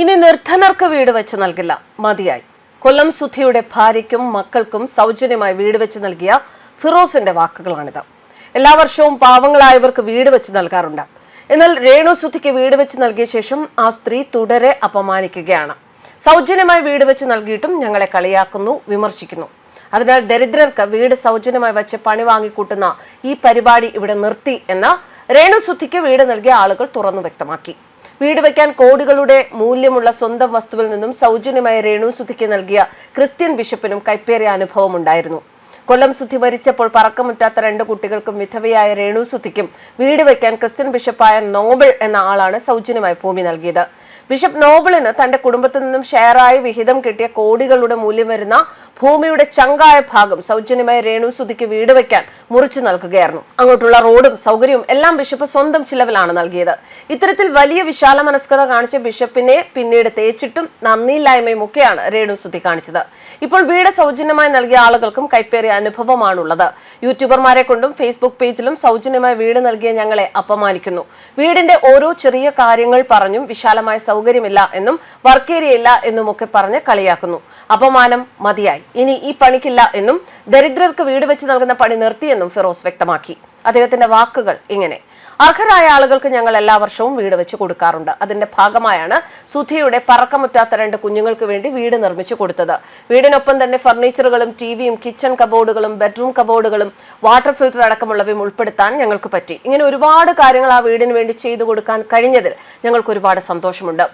ഇനി നിർധനർക്ക് വീട് വെച്ച് നൽകില്ല. മതിയായി. കൊല്ലം സുധിയുടെ ഭാര്യയ്ക്കും മക്കൾക്കും സൗജന്യമായി വീട് വെച്ച് നൽകിയ ഫിറോസിന്റെ വാക്കുകളാണിത്. എല്ലാ വർഷവും പാവങ്ങളായവർക്ക് വീട് വെച്ച് നൽകാറുണ്ട്. എന്നാൽ രേണു സുധിക്ക് വീട് വെച്ച് നൽകിയ ശേഷം ആ സ്ത്രീ തുടരെ അപമാനിക്കുകയാണ്. സൗജന്യമായി വീട് വെച്ച് നൽകിയിട്ടും ഞങ്ങളെ കളിയാക്കുന്നു വിമർശിക്കുന്നു. അതിനാൽ ദരിദ്രർക്ക് വീട് സൗജന്യമായി വെച്ച് പണി വാങ്ങിക്കൂട്ടുന്ന ഈ പരിപാടി ഇവിടെ നിർത്തി എന്ന് രേണു സുധിക്ക് വീട് നൽകിയ ആളുകൾ തുറന്നു വ്യക്തമാക്കി. വീട് വയ്ക്കാൻ കോടികളുടെ മൂല്യമുള്ള സ്വന്തം വസ്തുവിൽ നിന്നും സൗജന്യമായി രേണു സുധിക്ക് നൽകിയ ക്രിസ്ത്യൻ ബിഷപ്പിനും കൈപ്പേറിയ അനുഭവം ഉണ്ടായിരുന്നു കൊല്ലം സുധി മരിച്ചപ്പോൾ പറക്കമുറ്റാത്ത രണ്ട് കുട്ടികൾക്കും വിധവയായ രേണു സുധിക്കും വീട് വയ്ക്കാൻ ക്രിസ്ത്യൻ ബിഷപ്പായ നോബിൾ എന്ന ആളാണ് സൗജന്യമായി ഭൂമി നൽകിയത്. ബിഷപ്പ് നോബിളിന് തന്റെ കുടുംബത്തിൽ നിന്നും ഷെയറായി വിഹിതം കിട്ടിയ കോടികളുടെ മൂല്യം വരുന്ന ഭൂമിയുടെ ചങ്കായ ഭാഗം സൗജന്യമായി രേണു സുധിക്ക് വീട് വയ്ക്കാൻ മുറിച്ചു നൽകുകയായിരുന്നു. അങ്ങോട്ടുള്ള റോഡും സൗകര്യവും എല്ലാം ബിഷപ്പ് സ്വന്തം ചിലവിലാണ് നൽകിയത്. ഇത്തരത്തിൽ വലിയ വിശാല മനസ്കത കാണിച്ച ബിഷപ്പിനെ പിന്നീട് തേച്ചിട്ടും നന്ദിയില്ലായ്മയും ഒക്കെയാണ് രേണു സുധി കാണിച്ചത്. ഇപ്പോൾ വീട് സൗജന്യമായി നൽകിയ ആളുകൾക്കും കൈപ്പേറിയ അനുഭവമാണുള്ളത്. യൂട്യൂബർമാരെ കൊണ്ടും ഫേസ്ബുക്ക് പേജിലും സൗജന്യമായി വീട് നൽകിയ ഞങ്ങളെ അപമാനിക്കുന്നു. വീടിന്റെ ഓരോ ചെറിയ കാര്യങ്ങൾ പറഞ്ഞും വിശാലമായ സൗകര്യമില്ല എന്നും വർക്ക് ഏരിയ ഇല്ല എന്നും ഒക്കെ പറഞ്ഞ് കളിയാക്കുന്നു. അപമാനം മതിയായി. ഇനി ഈ പണിക്കില്ല എന്നും ദരിദ്രർക്ക് വീട് വെച്ച് നൽകുന്ന പണി നിർത്തിയെന്നും ഫിറോസ് വ്യക്തമാക്കി. അദ്ദേഹത്തിന്റെ വാക്കുകൾ ഇങ്ങനെ. അർഹരായ ആളുകൾക്ക് ഞങ്ങൾ എല്ലാ വർഷവും വീട് വെച്ച് കൊടുക്കാറുണ്ട്. അതിന്റെ ഭാഗമായാണ് സുധിയുടെ പറക്കമുറ്റാത്ത രണ്ട് കുഞ്ഞുങ്ങൾക്ക് വേണ്ടി വീട് നിർമ്മിച്ചു കൊടുത്തത്. വീടിനൊപ്പം തന്നെ ഫർണിച്ചറുകളും ടിവിയും കിച്ചൺ കബോർഡുകളും ബെഡ്റൂം കബോർഡുകളും വാട്ടർ ഫിൽറ്റർ അടക്കമുള്ളവയും ഉൾപ്പെടുത്താൻ ഞങ്ങൾക്ക് പറ്റി. ഇങ്ങനെ ഒരുപാട് കാര്യങ്ങൾ ആ വീടിന് വേണ്ടി ചെയ്തു കൊടുക്കാൻ കഴിഞ്ഞതിൽ ഞങ്ങൾക്ക് ഒരുപാട് സന്തോഷമുണ്ട്.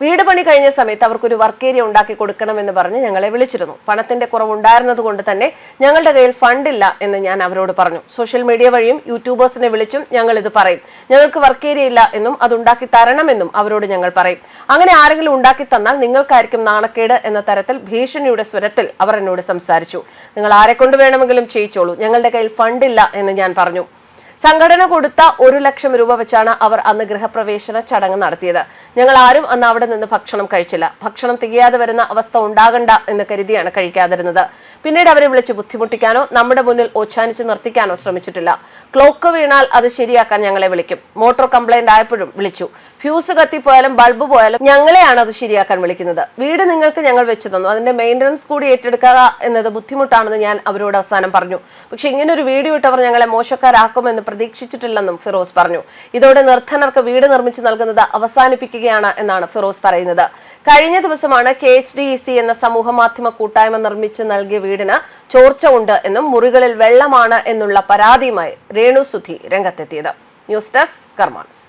വീട് പണി കഴിഞ്ഞ സമയത്ത് അവർക്കൊരു വർക്ക് ഏരിയ ഉണ്ടാക്കി കൊടുക്കണമെന്ന് പറഞ്ഞ് ഞങ്ങളെ വിളിച്ചിരുന്നു. പണത്തിന്റെ കുറവുണ്ടായിരുന്നത് കൊണ്ട് തന്നെ ഞങ്ങളുടെ കയ്യിൽ ഫണ്ടില്ല എന്ന് ഞാൻ അവരോട് പറഞ്ഞു. സോഷ്യൽ മീഡിയ വഴിയും യൂട്യൂബേഴ്സിനെ വിളിച്ചും ഞങ്ങൾ ഇത് പറയും. ഞങ്ങൾക്ക് വർക്ക് ഏരിയ ഇല്ല എന്നും അത് ഉണ്ടാക്കി തരണമെന്നും അവരോട് ഞങ്ങൾ പറയും. അങ്ങനെ ആരെങ്കിലും ഉണ്ടാക്കി തന്നാൽ നിങ്ങൾക്കായിരിക്കും നാണക്കേട് എന്ന തരത്തിൽ ഭീഷണിയുടെ സ്വരത്തിൽ അവർ എന്നോട് സംസാരിച്ചു. നിങ്ങൾ ആരെ കൊണ്ട് വേണമെങ്കിലും ചെയ്യിച്ചോളൂ. ഞങ്ങളുടെ കയ്യിൽ ഫണ്ടില്ല എന്ന് ഞാൻ പറഞ്ഞു. സംഘടന കൊടുത്ത ഒരു ലക്ഷം രൂപ വെച്ചാണ് അവർ അന്ന് ഗൃഹപ്രവേശന ചടങ്ങ് നടത്തിയത്. ഞങ്ങൾ ആരും അന്ന് അവിടെ നിന്ന് ഭക്ഷണം കഴിച്ചില്ല. ഭക്ഷണം തികയാതെ വരുന്ന അവസ്ഥ ഉണ്ടാകണ്ട എന്ന് കരുതിയാണ് കഴിക്കാതിരുന്നത്. പിന്നീട് അവരെ വിളിച്ച് ബുദ്ധിമുട്ടിക്കാനോ നമ്മുടെ മുന്നിൽ ഓച്ചാനിച്ച് നിർത്തിക്കാനോ ശ്രമിച്ചിട്ടില്ല. ക്ലോക്ക് വീണാൽ അത് ശരിയാക്കാൻ ഞങ്ങളെ വിളിക്കും. മോട്ടോർ കംപ്ലൈന്റ് ആയപ്പോഴും വിളിച്ചു. ഫ്യൂസ് കത്തിപ്പോയാലും ബൾബ് പോയാലും ഞങ്ങളെയാണ് അത് ശരിയാക്കാൻ വിളിക്കുന്നത്. വീട് നിങ്ങൾക്ക് ഞങ്ങൾ വെച്ചു തന്നു. അതിന്റെ മെയിന്റനൻസ് കൂടി ഏറ്റെടുക്കുക എന്നത് ബുദ്ധിമുട്ടാണെന്ന് ഞാൻ അവരോട് അവസാനം പറഞ്ഞു. പക്ഷെ ഇങ്ങനെ ഒരു വീഡിയോ ഇട്ടവർ ഞങ്ങളെ മോശക്കാരാക്കുമെന്ന് പ്രതീക്ഷിച്ചിട്ടില്ലെന്നും ഫിറോസ് പറഞ്ഞു. ഇതോടെ നിർധനർക്ക് വീട് നിർമ്മിച്ചു നൽകുന്നത് അവസാനിപ്പിക്കുകയാണ് എന്നാണ് ഫിറോസ് പറയുന്നത്. കഴിഞ്ഞ ദിവസമാണ് കെ എച്ച് ഡി സി എന്ന സമൂഹ മാധ്യമ കൂട്ടായ്മ നിർമ്മിച്ചു നൽകിയ വീടിന് ചോർച്ച ഉണ്ട് എന്നും മുറികളിൽ വെള്ളമാണ് എന്നുള്ള പരാതിയുമായി രേണു സുധി രംഗത്തെത്തിയത്. News desk കർമാൻസ്